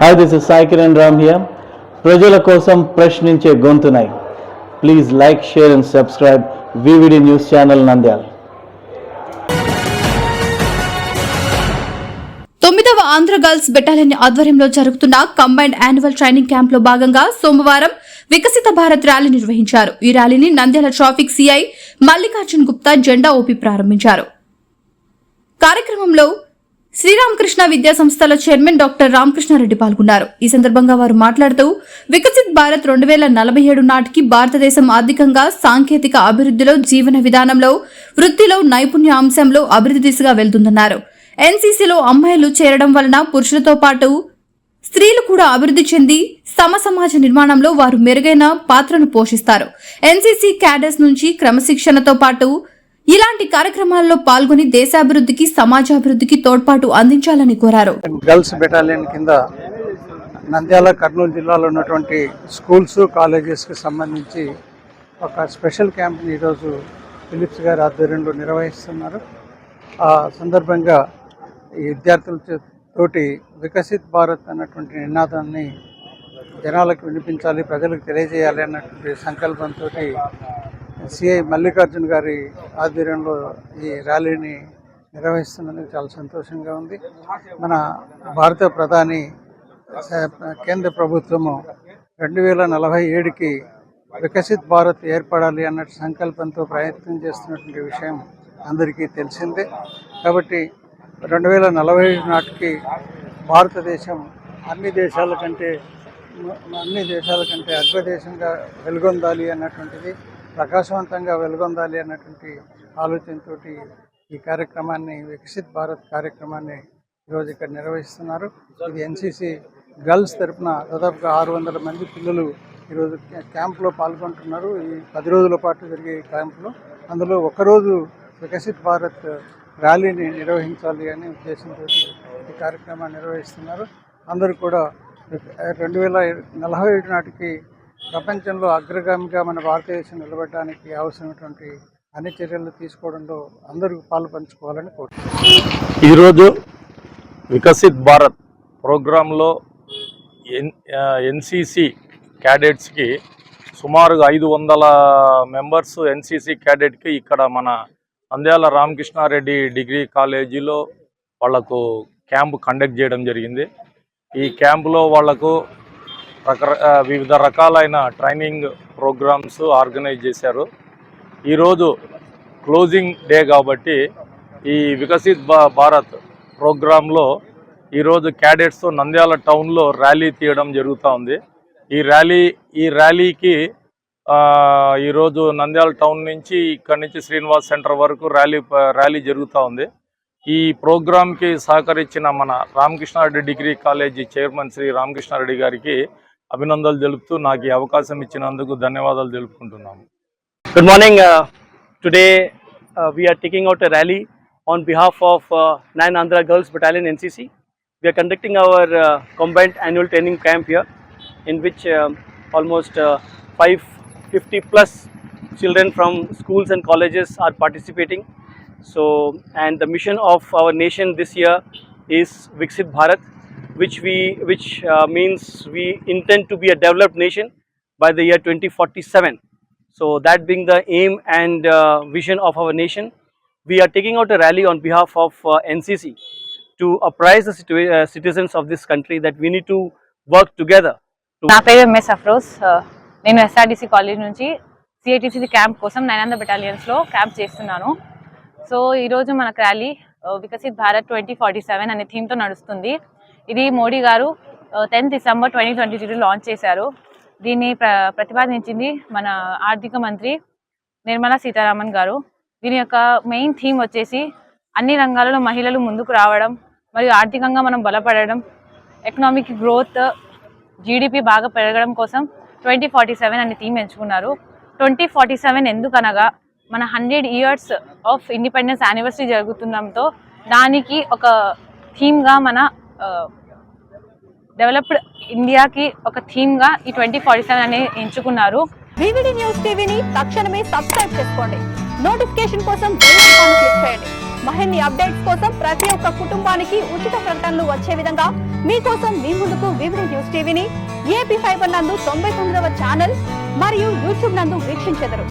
Hi this is Sai Kiran Ram here ప్రజల కోసం ప్రశ్నించే గొంతునై. Please like share and subscribe VVD news channel Nandyal తొమ్మిదవ Andhra girls battalion ఆధ్వర్యంలో జరుగుతున్న కంబైన్డ్ యాన్యువల్ ట్రైనింగ్ క్యాంప్లో భాగంగా సోమవారం వికసిత భారత్ ర్యాలీ నిర్వహించారు. ఈ ర్యాలీని నంద్యాల ట్రాఫిక్ సిఐ మల్లికార్జున్ గుప్తా జెండా ఊపి ప్రారంభించారు. కార్యక్రమంలో శ్రీరామకృష్ణ విద్యా సంస్థల చైర్మన్ డాక్టర్ రామకృష్ణారెడ్డి పాల్గొన్నారు. ఈ సందర్భంగా వారు మాట్లాడుతూ వికసిత్ భారత్ రెండు వేల నలభై ఏడు నాటికి భారతదేశం ఆర్థికంగా సాంకేతిక అభివృద్ధిలో జీవన విధానంలో వృత్తిలో నైపుణ్య అంశంలో అభివృద్ధి దిశగా వెళ్తుందన్నారు. ఎన్సీసీలో అమ్మాయిలు చేరడం వలన పురుషులతో పాటు స్త్రీలు కూడా అభివృద్ధి చెంది సమ సమాజ నిర్మాణంలో వారు మెరుగైన పాత్రను పోషిస్తారు. ఎన్సీసీ క్యాడర్స్ నుంచి క్రమశిక్షణతో పాటు ఇలాంటి కార్యక్రమాల్లో పాల్గొని దేశాభివృద్ధికి సమాజాభివృద్ధికి తోడ్పాటు అందించాలని కోరారు. గర్ల్స్ బెటాలియన్ కింద నంద్యాల కర్నూలు జిల్లాలో ఉన్నటువంటి స్కూల్స్ కాలేజెస్కి సంబంధించి ఒక స్పెషల్ క్యాంప్ని ఈరోజు ఫిలిప్స్ గారి ఆధ్వర్యంలో నిర్వహిస్తున్నారు. ఆ సందర్భంగా ఈ విద్యార్థుల తోటి వికసిత్ భారత్ అన్నటువంటి నినాదాన్ని జనాలకు వినిపించాలి ప్రజలకు తెలియజేయాలి అన్నటువంటి సంకల్పంతో సిఐ మల్లికార్జున్ గారి ఆధ్వర్యంలో ఈ ర్యాలీని నిర్వహిస్తున్నందుకు చాలా సంతోషంగా ఉంది. మన భారత ప్రధాని కేంద్ర ప్రభుత్వము రెండు వేల నలభై ఏడుకి వికసిత్ భారత్ ఏర్పడాలి అన్నట్టు సంకల్పంతో ప్రయత్నం చేస్తున్నటువంటి విషయం అందరికీ తెలిసిందే. కాబట్టి రెండు వేల నలభై ఏడు నాటికి భారతదేశం అన్ని దేశాల కంటే అన్ని దేశాల కంటే అగ్రదేశంగా వెలుగొందాలి అన్నటువంటిది ప్రకాశవంతంగా వెలుగొందాలి అన్నటువంటి ఆలోచనతో ఈ కార్యక్రమాన్ని వికసిత్ భారత్ కార్యక్రమాన్ని ఈరోజు ఇక్కడ నిర్వహిస్తున్నారు. ఇది ఎన్సీసీ గర్ల్స్ తరపున దాదాపుగా ఆరు వందల మంది పిల్లలు ఈరోజు క్యాంప్లో పాల్గొంటున్నారు. ఈ పది రోజుల పాటు జరిగే క్యాంప్లో అందులో ఒకరోజు వికసిత్ భారత్ ర్యాలీని నిర్వహించాలి అనే ఉద్దేశంతో ఈ కార్యక్రమాన్ని నిర్వహిస్తున్నారు. అందరూ కూడా రెండు వేల నలభై ఏడు నాటికి ప్రపంచంలో అగ్రగామిగా మన భారతదేశం నిలబడడానికి అవసరమైనటువంటి అన్ని చర్యలు తీసుకోవడంలో అందరూ పాలు పంచుకోవాలని కోరుతున్నాను ఈరోజు వికసిత్ భారత్ ప్రోగ్రాంలో ఎన్ ఎన్సిసి క్యాడెట్స్కి సుమారుగా ఐదు వందల మెంబర్స్ ఎన్సిసి క్యాడెట్కి ఇక్కడ మన నంద్యాల రామకృష్ణారెడ్డి డిగ్రీ కాలేజీలో వాళ్ళకు క్యాంప్ కండక్ట్ చేయడం జరిగింది. ఈ క్యాంపులో వాళ్ళకు వివిధ రకాలైన ట్రైనింగ్ ప్రోగ్రామ్స్ ఆర్గనైజ్ చేశారు. ఈరోజు క్లోజింగ్ డే కాబట్టి ఈ వికసిత్ భా భారత్ ప్రోగ్రాంలో ఈరోజు క్యాడెట్స్తో నంద్యాల టౌన్లో ర్యాలీ తీయడం జరుగుతూ ఉంది. ఈ ర్యాలీ ఈ ర్యాలీకి ఈరోజు నంద్యాల టౌన్ నుంచి ఇక్కడి నుంచి శ్రీనివాస్ సెంటర్ వరకు ర్యాలీ ర్యాలీ జరుగుతూ ఉంది. ఈ ప్రోగ్రాంకి సహకరించిన మన Ramakrishnareddy degree college chairman Shri Ramakrishnareddy గారికి అభినందనలు తెలుపుతూ నాకు ఈ అవకాశం ఇచ్చినందుకు ధన్యవాదాలు తెలుపుకుంటున్నాము Good morning. Uh, today uh, we are taking out a rally on behalf of uh, 9 Andhra Girls Battalion NCC. We are conducting our uh, combined annual training camp here, in which um almost uh, 550 plus children from schools and colleges are participating. So, and the mission of our nation this year is Viksit Bharat, which we which uh, means we intend to be a developed nation by the year 2047. So that being the aim and uh, vision of our nation, we are taking out a rally on behalf of uh, NCC to apprise the uh, citizens of this country that we need to work together. నా పేరు MS Afroz నేను SRDC college నుంచి CITC camp కోసం నైనాంద బెటాలియన్స్లో camp చేస్తున్నాను so ఈరోజు మనకు rally Viksit Bharat twenty forty seven అనే థీమ్తో నడుస్తుంది ఇది మోడీ గారు tenth December twenty twenty three launch చేశారు. దీన్ని ప్ర ప్రతిపాదించింది మన ఆర్థిక మంత్రి నిర్మలా సీతారామన్ గారు. దీని యొక్క మెయిన్ థీమ్ వచ్చేసి అన్ని రంగాలలో మహిళలు ముందుకు రావడం మరియు ఆర్థికంగా మనం బలపడడం ఎకనామిక్ గ్రోత్ జీడిపి బాగా పెరగడం కోసం ట్వంటీ ఫార్టీ సెవెన్ అనే థీమ్ ఎంచుకున్నారు. ట్వంటీ ఫార్టీ సెవెన్ ఎందుకనగా మన hundred years of independence anniversary జరుగుతుండడంతో దానికి ఒక థీమ్గా మన డెవలప్డ్ ఇండియాకి ఒక థీమ్గా ఈ ట్వంటీ ఫార్టీ సెవెన్ అనేది ఎంచుకున్నారు. వివిడి న్యూస్ టీవీని తక్షణమే సబ్స్క్రైబ్ చేసుకోండి. నోటిఫికేషన్ కోసం బెల్ ఐకాన్ క్లిక్ చేయండి. మరిన్ని అప్డేట్స్ కోసం ప్రతి ఒక్క కుటుంబానికి ఉచిత ప్రకటనలు వచ్చే విధంగా మీకోసం మీ ముందుకు వివిధ న్యూస్ టీవీని ఏపీ ఫైబర్ నందు తొంభై తొమ్మిదవ ఛానల్ మరియు యూట్యూబ్ నందు వీక్షించెదరు.